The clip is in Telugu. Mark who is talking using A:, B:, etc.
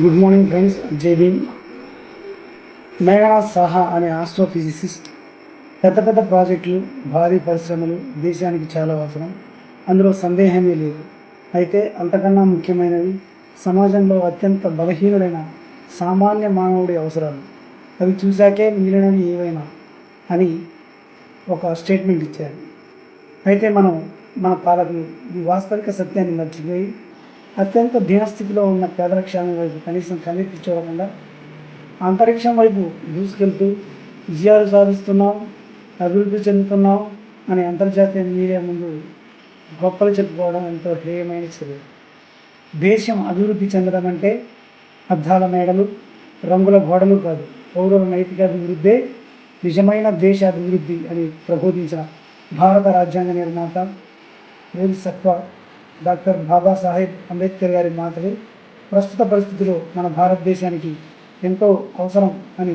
A: గుడ్ మార్నింగ్ ఫ్రెండ్స్ జై భీమ్ మేఘనాథ్ సాహా అనే ఆస్ట్రోఫిజిసిస్ట్ పెద్ద పెద్ద ప్రాజెక్టులు భారీ పరిశ్రమలు దేశానికి చాలా అవసరం. అందులో సందేహమే లేదు. అయితే అంతకన్నా ముఖ్యమైనవి సమాజంలో అత్యంత బలహీనుడైన సామాన్య మానవుడి అవసరాలు. అవి చూశాకే మిగిలినవి ఏవైనా అని ఒక స్టేట్మెంట్ ఇచ్చారు. అయితే మనం మన పాలకులు ఈ వాస్తవిక సత్యాన్ని మర్చిపోయి అత్యంత దీనస్థితిలో ఉన్న పేదల వైపు కనీసం కన్నెత్తి చూడకుండా అంతరిక్షం వైపు దూసుకెళ్తూ విజయాలు సాధిస్తున్నాం అభివృద్ధి చెందుతున్నాం అని అంతర్జాతీయ మీడియా ముందు గొప్పలు చెప్పుకోవడం ఎంతో హేయమైన చర్య. దేశం అభివృద్ధి చెందడం అంటే అద్దాల మేడలు రంగుల గోడలు కాదు పౌరుల నైతిక అభివృద్ధే నిజమైన దేశ అభివృద్ధి అని ప్రబోధించిన భారత రాజ్యాంగ నిర్మాత సత్వ డాక్టర్ బాబాసాహెబ్ అంబేద్కర్ గారి మాటలు ప్రస్తుత పరిస్థితిలో మన భారతదేశానికి ఎంతో అవసరం అని